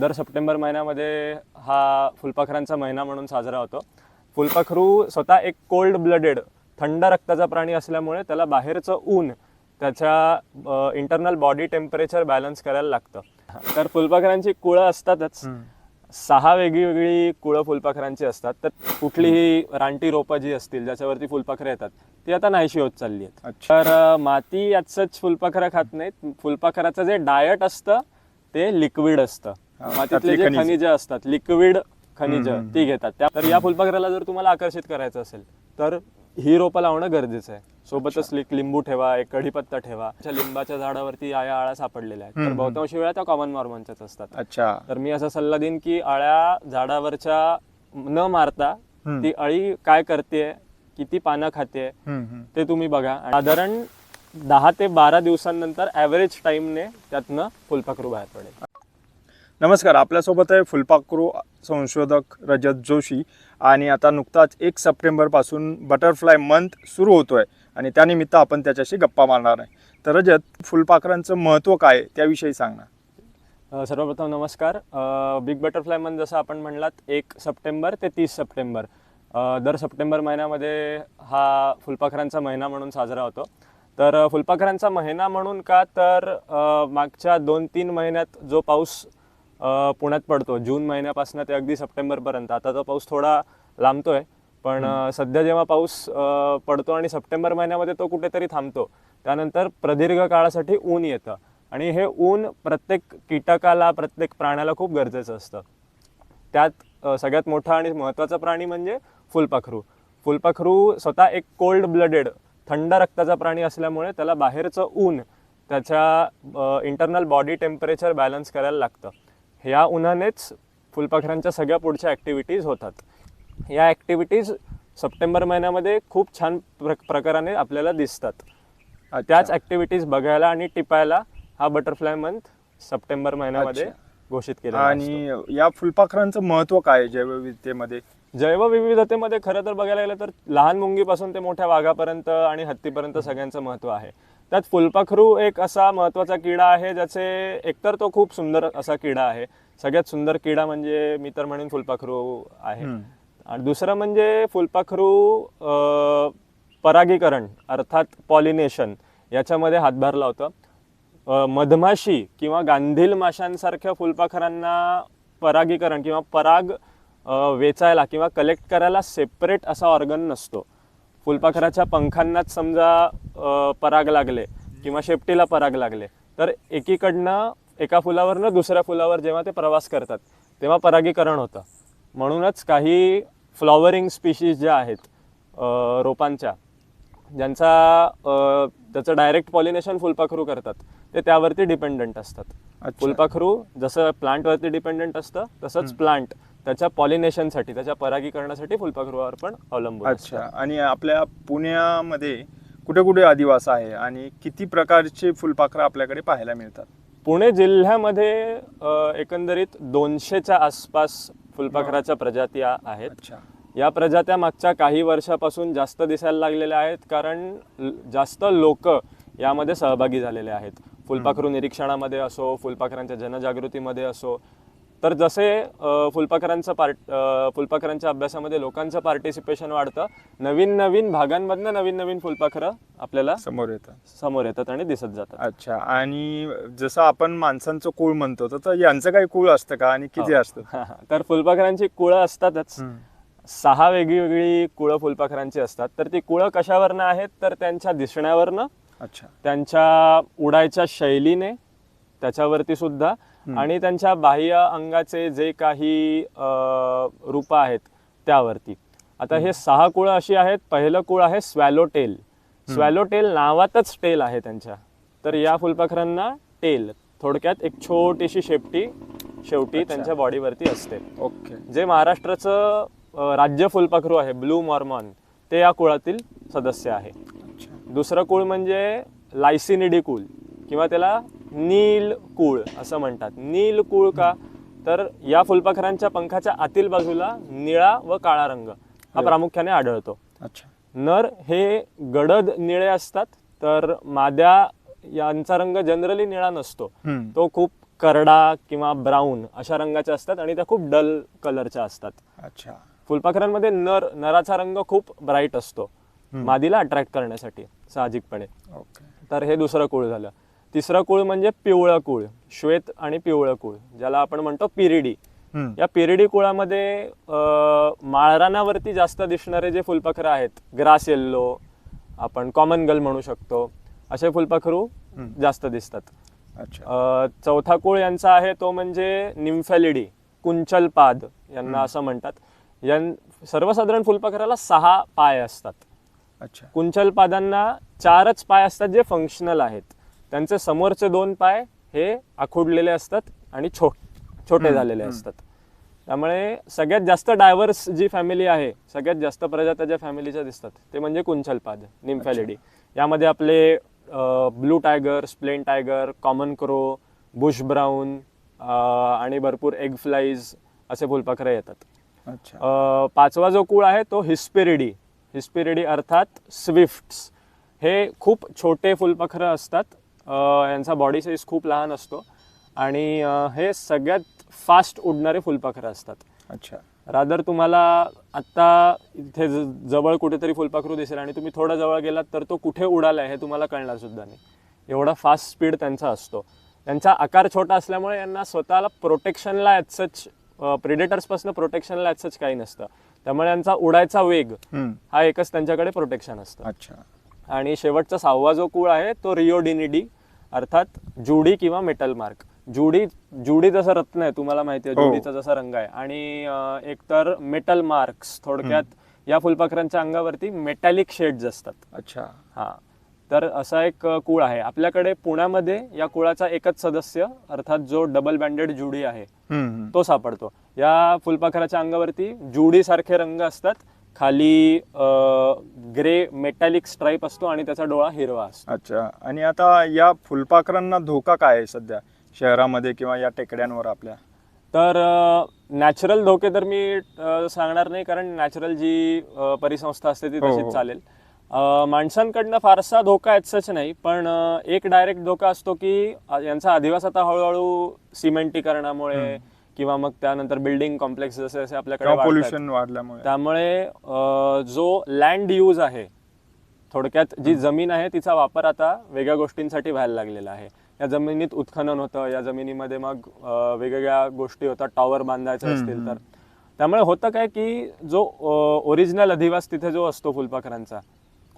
दर सप्टेंबर महिन्यामध्ये हा फुलपाखरांचा महिना म्हणून साजरा होतो. फुलपाखरू स्वतः एक कोल्ड ब्लडेड थंड रक्ताचा प्राणी असल्यामुळे त्याला बाहेरचं ऊन त्याच्या इंटरनल बॉडी टेम्परेचर बॅलन्स करायला लागतं. तर फुलपाखरांची कुळं असतातच. सहा वेगळी कुळं फुलपाखरांची असतात. तर कुठलीही रानटी रोपं जी असतील ज्याच्यावरती फुलपाखरं येतात ती आता नाहीशी होत चालली आहेत. तर माती याचंच फुलपाखरं खात नाहीत. फुलपाखराचं जे डायट असतं ते लिक्विड असतं. मातीतले जे खनिज. असतात लिक्विड खनिज ती घेतात. त्या तर या फुलपाखराला जर तुम्हाला आकर्षित करायचं असेल तर ही रोपं लावणं गरजेचं आहे. सोबतच लिक- लिंबू ठेवा एक कढीपत्ता ठेवा. लिंबाच्या झाडावरती आया आळा सापडलेल्या आहेत. तर. बहुतांश वेळा त्या कॉमन मॉर्मनच्याच असतात. अच्छा. तर मी असा सल्ला देईन की अळ्या झाडावरच्या न मारता. ती अळी काय करते किती पानं खाते. ते तुम्ही बघा. साधारण दहा ते बारा दिवसांनंतर ॲव्हरेज टाईमने त्यातनं फुलपाखरू बाहेर पडेल. नमस्कार आपल्यासोबत आहे फुलपाखरू संशोधक रजत जोशी आणि आता नुकताच एक सप्टेंबरपासून बटरफ्लाय मंथ सुरू होतो आहे आणि त्यानिमित्त आपण त्याच्याशी गप्पा मारणार आहे. तर रजत फुलपाखरांचं महत्त्व काय त्याविषयी सांगणार सर्वप्रथम नमस्कार. बिग बटरफ्लाय मंथ जसं आपण म्हणलात एक सप्टेंबर ते तीस सप्टेंबर. दर सप्टेंबर महिन्यामध्ये हा फुलपाखरांचा महिना म्हणून साजरा होतो. तर फुलपाखरांचा महिना म्हणून का तर मागच्या दोन तीन महिन्यात जो पाऊस पुण्यात पडतो. जून महिन्यापासून ते अगदी सप्टेंबरपर्यंत. आता तो पाऊस थोडा लांबतोय पण अ, सध्या जेव्हा पाऊस पडतो आणि सप्टेंबर महिन्यामध्ये तो कुठेतरी थांबतो त्यानंतर प्रदीर्घ काळासाठी ऊन येतं. आणि हे ऊन प्रत्येक कीटकाला प्रत्येक प्राण्याला खूप गरजेचं असतं. त्यात सगळ्यात मोठा आणि महत्त्वाचा प्राणी म्हणजे फुलपाखरू. फुलपाखरू स्वतः एक कोल्ड ब्लडेड थंड रक्ताचा प्राणी असल्यामुळे त्याला बाहेरचं ऊन त्याच्या इंटरनल बॉडी टेम्परेचर बॅलन्स करायला लागतं. ह्या उन्हानेच फुलपाखरांच्या सगळ्या पुढच्या ॲक्टिव्हिटीज होतात या ॲक्टिव्हिटीज सप्टेंबर महिन्यामध्ये खूप छान प्र प्रकाराने आपल्याला दिसतात. त्याच ॲक्टिव्हिटीज बघायला आणि टिपायला हा बटरफ्लाय मंथ सप्टेंबर महिन्यामध्ये. घोषित केला. आणि या फुलपाखरांचं महत्त्व काय आहे जैवविविधतेमध्ये जैवविविधतेमध्ये खरं तर बघायला गेलं तर लहान मुंगीपासून ते मोठ्या वाघापर्यंत आणि हत्तीपर्यंत सगळ्यांचं महत्त्व आहे त्यात फुलपाखरू एक असा महत्त्वाचा किडा आहे ज्याचे एकतर तो खूप सुंदर असा किडा आहे. सगळ्यात सुंदर किडा म्हणजे मी तर म्हणेन फुलपाखरू आहे. आणि दुसरं म्हणजे फुलपाखरू परागीकरण अर्थात पॉलिनेशन याच्यामध्ये हातभार लावतं. मधमाशी किंवा गांधील माशांसारख्या फुलपाखरांना परागीकरण किंवा पराग वेचायला किंवा कलेक्ट करायला सेपरेट असा ऑर्गन नसतो. फुलपाखराच्या पंखांनाच समजा पराग लागले किंवा शेपटीला पराग लागले तर एकीकडनं एका फुलावरनं दुसऱ्या फुलावर जेव्हा ते प्रवास करतात तेव्हा परागीकरण होतं. म्हणूनच काही फ्लॉवरिंग स्पीशीज ज्या आहेत रोपांच्या ज्यांचा त्याचं डायरेक्ट पॉलिनेशन फुलपाखरू करतात ते त्यावरती डिपेंडंट असतात. फुलपाखरू जसं प्लांटवरती डिपेंडंट असतं तसंच प्लांट त्याच्या पॉलिनेशनसाठी त्याच्या परागीकरणासाठी फुलपाखरूवर पण अवलंबून असतं. अच्छा. आणि आपल्या पुण्यामध्ये कुठे कुठे अधिवास आहे आणि किती प्रकारचे फुलपाखरं आपल्याकडे पाहायला मिळतात? पुणे जिल्ह्यामध्ये अ, एकंदरीत दोनशेच्या आसपास फुलपाखराच्या प्रजाती आहेत. अच्छा. या प्रजात्या मागच्या काही वर्षापासून जास्त दिसायला लागलेल्या आहेत कारण ल- जास्त लोक यामध्ये सहभागी झालेले आहेत. फुलपाखरू निरीक्षणामध्ये असो फुलपाखरांच्या जनजागृतीमध्ये असो तर जसे फुलपाखरांचं पार्ट फुलपाखरांच्या अभ्यासामध्ये लोकांचं पार्टिसिपेशन वाढतं नवीन नवीन भागांमधनं नवीन नवीन फुलपाखरं आपल्याला समोर येतात. समोर येतात आणि दिसत जातात. अच्छा आणि जसं आपण माणसांचं कुळ म्हणतो तर- यांचं काही कुळ असतं का? आणि किती हो. असतं? तर फुलपाखरांची कुळं असतातच. सहा वेगळी कुळं फुलपाखरांची असतात. तर ती कुळं कशावरनं आहेत? तर त्यांच्या दिसण्यावरनं. अच्छा. त्यांच्या उडायच्या शैलीने. त्याच्यावरती सुद्धा. आणि त्यांच्या बाह्य अंगाचे जे काही रूप आहेत त्यावरती. आता हे सहा कुळं अशी आहेत. पहिलं कुळ आहे स्वॅलो टेल स्वॅलो टेल नावातच टेल आहे त्यांच्या. तर या फुलपाखरांना टेल थोडक्यात एक छोटीशी शेपटी शेवटी त्यांच्या बॉडीवरती असते. ओके. जे महाराष्ट्राचं राज्य फुलपाखरू आहे ब्लू मॉर्मॉन ते या कुळातील सदस्य आहे. दुसरं कुळ म्हणजे लायसिनिडी कुळ किंवा त्याला नील कुळ असं म्हणतात. नील कुळ का? तर या फुलपाखरांच्या पंखाच्या आतील बाजूला निळा व काळा रंग हा प्रामुख्याने आढळतो. अच्छा. नर हे गडद निळे असतात तर माद्या यांचा रंग जनरली निळा नसतो. तो खूप करडा किंवा ब्राऊन अशा रंगाच्या असतात आणि त्या खूप डल कलरच्या असतात. अच्छा. फुलपाखरांमध्ये नर नराचा रंग खूप ब्राईट असतो. मादीला अट्रॅक्ट करण्यासाठी साहजिकपणे. तर हे दुसरं कुळ झालं. तिसरं कुळ म्हणजे पिवळं कुळ श्वेत आणि पिवळं कुळ ज्याला आपण म्हणतो पिरिडी. या पिरिडी कुळामध्ये माळरानावरती जास्त दिसणारे जे फुलपाखरं आहेत ग्रास येल्लो आपण कॉमन गल म्हणू शकतो असे फुलपाखरू. जास्त दिसतात. चौथा कुळ यांचा आहे तो म्हणजे निम्फॅलिडी कुंचलपाद यांना असं म्हणतात. यां सर्वसाधारण फुलपाखराला सहा पाय असतात. अच्छा. कुंचलपादांना चारच पाय असतात जे फंक्शनल आहेत. त्यांचे समोरचे दोन पाय हे आखुडलेले असतात आणि छो छोटे झालेले असतात. त्यामुळे सगळ्यात जास्त डायव्हर्स जी फॅमिली आहे सगळ्यात जास्त प्रजात्या ज्या फॅमिलीच्या दिसतात ते म्हणजे कुंचलपाद निम्फॅलिडी यामध्ये आपले blue tiger plain tiger common crow bush brown आणि भरपूर एग फ्लाईज असे फुलपाखरं येतात. पाचवा जो कुळ आहे तो हिस्पेरिडी हिस्पेरिडी अर्थात स्विफ्ट्स हे खूप छोटे फुलपाखरं असतात यांचा बॉडी साईज खूप लहान असतो. आणि हे सगळ्यात फास्ट उडणारे फुलपाखरं असतात. अच्छा. रादर तुम्हाला आत्ता इथे जवळ कुठेतरी फुलपाखरू दिसेल आणि तुम्ही थोडं जवळ गेलात तर तो कुठे उडालाय हे तुम्हाला कळणार सुद्धा नाही. एवढा फास्ट स्पीड त्यांचा असतो. त्यांचा आकार छोटा असल्यामुळे यांना स्वतःला प्रोटेक्शनला ॲज सच प्रिडेटर्सपासून प्रोटेक्शनला ॲज सच काही नसतं. त्यामुळे यांचा उडायचा वेग. हा एकच त्यांच्याकडे प्रोटेक्शन असतं. अच्छा. आणि शेवटचा सहावा जो कुळ आहे तो रिओडिनिडी अर्थात जुडी किंवा मेटल मार्क जुडी जुडी जसं रत्न आहे तुम्हाला माहिती आहे हो. जुडीचा जसा रंग आहे. आणि एकतर मेटल मार्क्स थोडक्यात या फुलपाखरांच्या अंगावरती मेटॅलिक शेड्स असतात. अच्छा. हा. तर असा एक कुळ आहे. आपल्याकडे पुण्यामध्ये या कुळाचा एकच सदस्य अर्थात जो डबल बँडेड जुडी आहे. तो सापडतो. या फुलपाखराच्या अंगावरती जुडी सारखे रंग असतात. खाली ग्रे मेटॅलिक स्ट्राईप असतो आणि त्याचा डोळा हिरवा असतो. अच्छा. आणि आता या फुलपाखरांना धोका काय आहे सध्या? शहरामध्ये किंवा या टेकड्यांवर आपल्या? तर नॅचरल धोके तर मी सांगणार नाही कारण नॅचरल जी परिसंस्था असते ती हो, हो. तशीच चालेल. अ, माणसांकडनं फारसा धोका ॲज नाही पण एक डायरेक्ट धोका असतो की यांचा अधिवास आता हळूहळू सिमेंटीकरणामुळे किंवा मग त्यानंतर बिल्डिंग कॉम्प्लेक्स जसे जसे आपल्याकडे वाढतायत. पोल्युशन वाढल्यामुळे. त्यामुळे अ, जो लँड यूज आहे थोडक्यात जी जमीन आहे तिचा वापर आता वेगळ्या गोष्टींसाठी व्हायला लागलेला आहे. या जमिनीत उत्खनन होतं या जमिनीमध्ये मग अ, वेगवेगळ्या गोष्टी होतात टॉवर बांधायचे असतील. तर. त्यामुळे होतं काय की जो ओरिजिनल अधिवास तिथे जो असतो फुलपाखरांचा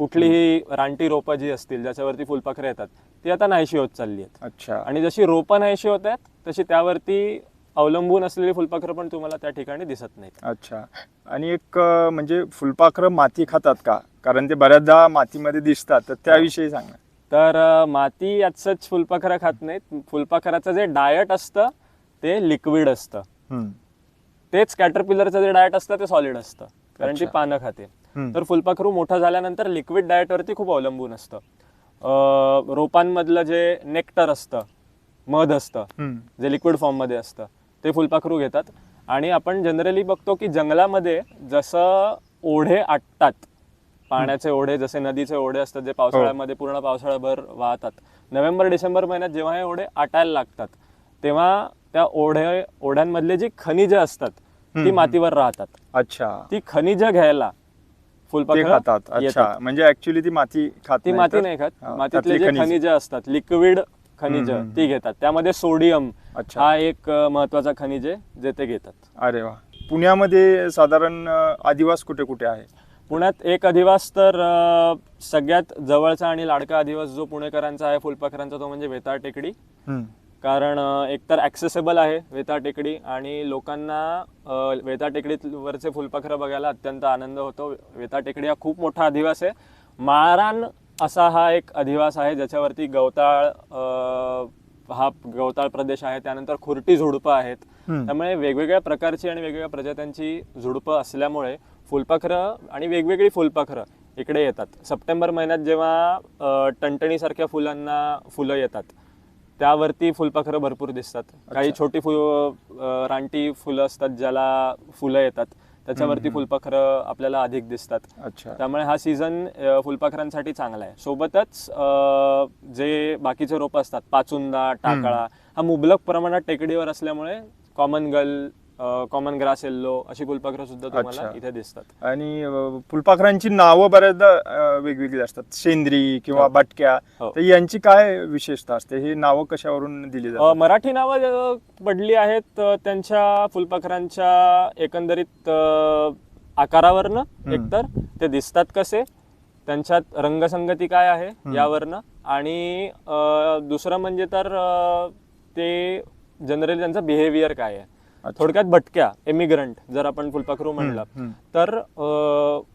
कुठलीही रानटी रोपं जी असतील ज्याच्यावरती फुलपाखरं येतात ती आता नाहीशी होत चालली आहेत. अच्छा. आणि जशी रोपं नाहीशी होत आहेत तशी त्यावरती अवलंबून असलेली फुलपाखरं पण तुम्हाला त्या ठिकाणी दिसत नाहीत. अच्छा. आणि एक अं, म्हणजे फुलपाखरं माती खातात का? कारण ते बऱ्याचदा मातीमध्ये दिसतात तर त्याविषयी सांगा. तर अ, माती याच फुलपाखरं खात नाहीत. फुलपाखराचं जे डायट असतं ते लिक्विड असतं. हम्म. तेच कॅटरपिलरचं जे डायट असतं ते सॉलिड असतं. कारण ती अच्छा. पानं खाते. हम्म. तर फुलपाखरू मोठं झाल्यानंतर लिक्विड डाएटवरती खूप अवलंबून असतं. अ, रोपांमधलं जे नेक्टर असतं मध असतं हम्म. जे लिक्विड फॉर्ममध्ये असतं ते फुलपाखरू घेतात. आणि आपण जनरली बघतो की जंगलामध्ये जसं ओढे आटतात पाण्याचे ओढे जसे नदीचे ओढे असतात जे पावसाळ्यामध्ये पूर्ण पावसाळ्याभर वाहतात. नोव्हेंबर डिसेंबर महिन्यात जेव्हा हे ओढे आटायला लागतात तेव्हा त्या ओढे ओढ्यांमधले जी खनिज असतात ती. मातीवर राहतात. अच्छा. ती खनिज घ्यायला फुलपाखरं खातात. अच्छा. येतात. म्हणजे ऍक्च्युली ती माती खात ती नाही माती नाही खात. हा, मातीतले जे. खनिज असतात लिक्विड खनिज ती घेतात. त्यामध्ये सोडियम अच्छा. हा एक महत्त्वाचा खनिज आहे जे ते घेतात. अरे वा. पुण्यामध्ये साधारण अं, आदिवास कुठे कुठे आहे? पुण्यात एक अधिवास तर अ, सगळ्यात जवळचा आणि लाडका अधिवास जो पुणेकरांचा आहे फुलपाखरांचा तो म्हणजे वेताळ टेकडी. हम्म. कारण अ, एकतर ॲक्सेसेबल आहे वेताळ टेकडी आणि लोकांना अ, वेताळ टेकडीवरचे फुलपाखरं बघायला अत्यंत आनंद होतो. वेताळ टेकडी हा खूप मोठा अधिवास आहे. माळरान असा हा एक अधिवास आहे ज्याच्यावरती गवताळ हा गवताळ प्रदेश आहे त्यानंतर खुरटी झुडपं आहेत. त्यामुळे वेगवेगळ्या प्रकारची आणि वेगवेगळ्या प्रजात्यांची झुडपं असल्यामुळे फुलपाखरं आणि वेगवेगळी फुलपाखरं इकडे येतात. सप्टेंबर महिन्यात जेव्हा टणटणीसारख्या फुलांना फुलं येतात त्यावरती फुलपाखरं भरपूर दिसतात. काही छोटी फु रानटी फुलं असतात ज्याला फुलं येतात. त्याच्यावरती फुलपाखरं आपल्याला अधिक दिसतात. अच्छा. त्यामुळे हा सीझन फुलपाखरांसाठी चांगला आहे. सोबतच जे बाकीचे रोप असतात पाचुंदा टाकळा हा मुबलक प्रमाणात टेकडीवर असल्यामुळे कॉमन गल कॉमन ग्रास येल्लो अशी फुलपाखरं सुद्धा तुम्हाला अच्छा. इथे दिसतात. आणि अं, फुलपाखरांची नावं बऱ्याचदा अं, वेगवेगळी असतात. सेंद्री किंवा हो. बटक्या. हो. तर यांची काय विशेषता असते? हे नावं कशावरून दिली अ, जातात? मराठी नावं अ, पडली आहेत अ, त्यांच्या फुलपाखरांच्या एकंदरीत अ, आकारावरनं एकतर ते दिसतात कसे? त्यांच्यात रंगसंगती काय आहे यावरनं? आणि अ, दुसरं म्हणजे तर अ, ते जनरली त्यांचं बिहेवियर काय आहे. थोडक्यात भटक्या एमिग्रंट जर आपण फुलपाखरू म्हणलं. तर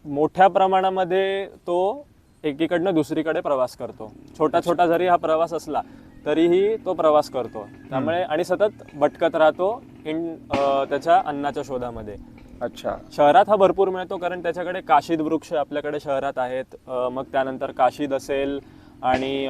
मोठ्या प्रमाणामध्ये तो एकीकडनं दुसरीकडे प्रवास करतो. छोटा छोटा जरी हा प्रवास असला तरीही तो प्रवास करतो. त्यामुळे आणि सतत भटकत राहतो इन त्याच्या अन्नाच्या शोधामध्ये. अच्छा. शहरात हा भरपूर मिळतो कारण त्याच्याकडे काशीद वृक्ष आपल्याकडे शहरात आहेत. मग त्यानंतर काशीद असेल आणि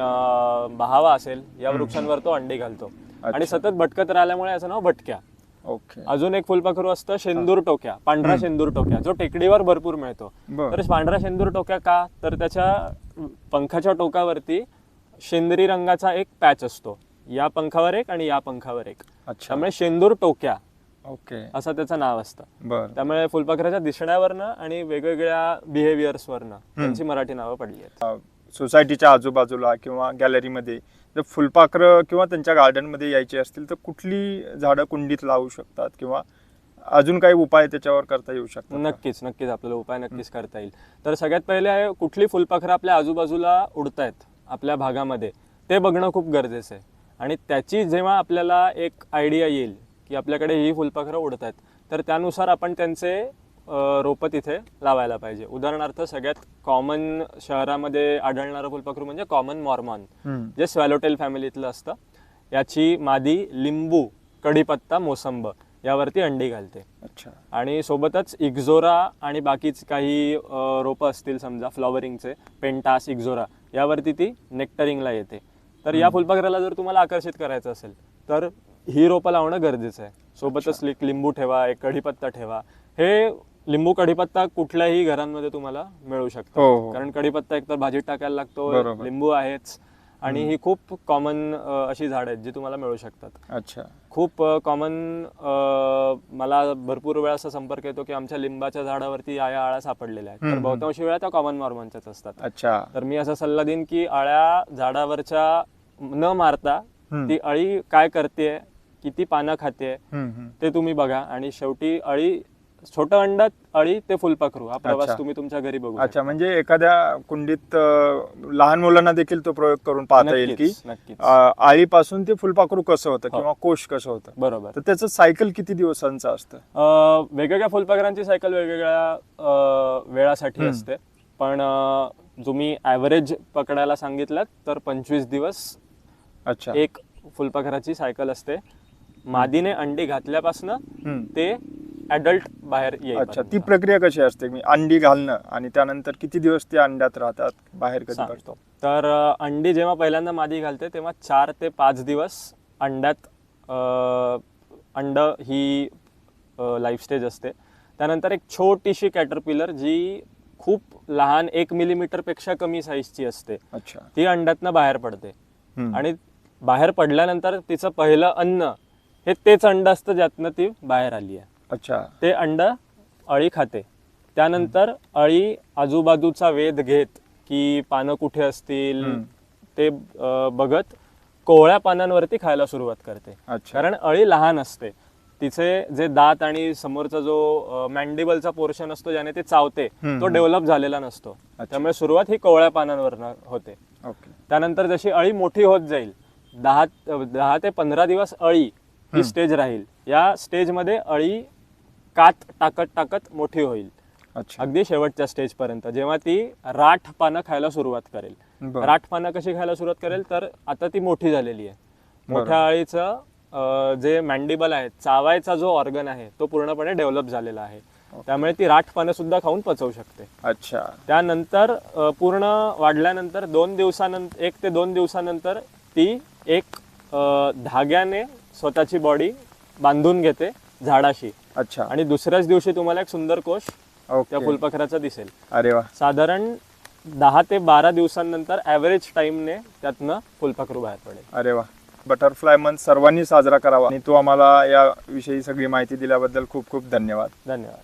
बहावा असेल या वृक्षांवर तो अंडी घालतो. आणि सतत भटकत राहिल्यामुळे याचं नाव भटक्या. ओके. अजून एक फुलपाखरू असतं शेंदूर टोक्या पांढरा शेंदूर टोक्या. जो टेकडीवर भरपूर मिळतो. तर पांढरा शेंदूर टोक्या का? तर त्याच्या पंखाच्या टोकावरती शेंदरी रंगाचा एक पॅच असतो. या पंखावर एक आणि या पंखावर एक. अच्छा. त्यामुळे शेंदूर टोक्या ओके. असं त्याचं नाव असतं. त्यामुळे फुलपाखराच्या दिसण्यावरनं आणि वेगवेगळ्या बिहेवियर्सवरनं त्यांची मराठी नावं पडली आहेत. सोसायटीच्या आजूबाजूला किंवा गॅलरीमध्ये जर फुलपाखरं किंवा त्यांच्या गार्डनमध्ये यायची असतील तर कुठली झाडं कुंडीत लावू शकतात किंवा अजून काही उपाय त्याच्यावर करता येऊ शकतात नक्कीच नक्कीच आपल्याला उपाय नक्कीच करता येईल. तर सगळ्यात पहिले आहे कुठली फुलपाखरं आपल्या आजूबाजूला उडतायत आपल्या भागामध्ये ते बघणं खूप गरजेचं आहे. आणि त्याची जेव्हा आपल्याला एक आयडिया येईल की आपल्याकडे ही फुलपाखरं उडत आहेत तर त्यानुसार आपण त्यांचे रोपं तिथे लावायला पाहिजे. उदाहरणार्थ सगळ्यात कॉमन शहरामध्ये आढळणारं फुलपाखरू म्हणजे कॉमन मॉर्मॉन. जे स्वॅलोटेल फॅमिलीतलं असतं. याची मादी लिंबू कढीपत्ता मोसंब यावरती अंडी घालते. अच्छा. आणि सोबतच इक्झोरा आणि बाकीच काही रोपं असतील समजा फ्लॉवरिंगचे पेंटास इक्झोरा यावरती ती नेक्टरिंगला येते. तर या फुलपाखराला जर तुम्हाला आकर्षित करायचं असेल तर ही रोपं लावणं गरजेचं आहे. सोबतच लिंबू ठेवा एक कढीपत्ता ठेवा. हे लिंबू कढीपत्ता कुठल्याही घरांमध्ये तुम्हाला मिळू हो, शकतो हो. कारण कढीपत्ता एकतर भाजीत टाकायला लागतो. लिंबू आहेच आणि ही खूप कॉमन अशी झाडं आहेत जी तुम्हाला मिळू शकतात अच्छा खूप कॉमन मला भरपूर वेळा असा संपर्क येतो की आमच्या लिंबाच्या झाडावरती आया आळ्या सापडलेल्या आहेत तर. बहुतांशी वेळा त्या कॉमन मॉर्मॉनच्याच असतात अच्छा तर मी असा सल्ला देईन की आळ्या झाडावरच्या न मारता. ती अळी काय करते किती पानं खाते. ते तुम्ही बघा आणि शेवटी अळी छोटं अंडात अळी ते फुलपाखरू. हा प्रवास अच्छा. तुम्ही तुमच्या घरी बघू अच्छा म्हणजे एखाद्या कुंडीत अं, लहान मुलांना देखील तो प्रयोग करून पाहता येईल की नक्कीच. नक्कीच अं, आळीपासून ते फुलपाखरू कसं होतं हो. किंवा कोश कसं होतं? बरोबर. तर त्याचं सायकल किती दिवसांचं असतं? अ, वेगवेगळ्या फुलपाखरांची सायकल वेगवेगळ्या अ, वेळासाठी हम्म. असते. पण अ, तुम्ही ॲव्हरेज पकडायला सांगितलं तर पंचवीस दिवस अच्छा. एक फुलपाखराची सायकल असते. मादीने अंडी घातल्यापासून हम्म. ते ॲडल्ट बाहेर अच्छा येईल ती प्रक्रिया कशी असते? मी अंडी घालणं आणि त्यानंतर किती दिवस ते अंड्यात राहतात? बाहेर कधी पडतो तर अंडी जेव्हा पहिल्यांदा मादी घालते तेव्हा चार ते पाच दिवस अंड्यात अंड ही लाईफ स्टेज असते. त्यानंतर एक छोटीशी कॅटरपिलर जी खूप लहान एक मिलीमीटरपेक्षा कमी साईजची असते. अच्छा. ती अंड्यातनं बाहेर पडते. आणि बाहेर पडल्यानंतर तिचं पहिलं अन्न हे तेच अंड असतं ज्यातनं ती बाहेर आली आहे. अच्छा. ते अंड अळी खाते. त्यानंतर अळी आजूबाजूचा वेध घेत की पानं कुठे असतील. ते अ, बघत कोवळ्या पानांवरती खायला सुरुवात करते. अच्छा. कारण अळी लहान असते. तिचे जे दात आणि समोरचा जो मॅन्डिबलचा पोर्शन असतो ज्याने ते चावते हम्म. तो डेव्हलप झालेला नसतो. त्यामुळे सुरुवात ही कोवळ्या पानांवर होते. ओके. त्यानंतर जशी अळी मोठी होत जाईल दहा दहा ते पंधरा दिवस अळी ही स्टेज राहील. या स्टेजमध्ये अळी कात टाकत टाकत मोठी होईल. अच्छा. अगदी शेवटच्या स्टेज पर्यंत. जेव्हा ती राठ पानं खायला सुरुवात करेल. बरं. राठ पानं कशी खायला सुरुवात करेल? तर आता ती मोठी झालेली आहे. मोठ्या अळीचं अं, जे मॅन्डिबल आहे चावायचा जो ऑर्गन आहे तो पूर्णपणे डेव्हलप झालेला आहे. त्यामुळे ती राठ पानं सुद्धा खाऊन पचवू शकते. अच्छा. त्यानंतर अ, पूर्ण वाढल्यानंतर दोन दिवसानंतर एक ते दोन दिवसानंतर ती एक अ, धाग्याने स्वतःची बॉडी बांधून घेते झाडाशी. अच्छा. आणि दुसऱ्याच दिवशी तुम्हाला एक सुंदर कोश त्या ओके. फुलपाखराचा दिसेल. अरे वा. साधारण दहा ते बारा दिवसांनंतर ॲव्हरेज टाईमने त्यातनं फुलपाखरू बाहेर पडेल. अरे वा. बटरफ्लाय मंथ सर्वांनी साजरा करावा. आणि तू आम्हाला या विषयी सगळी माहिती दिल्याबद्दल खूप खूप धन्यवाद. धन्यवाद.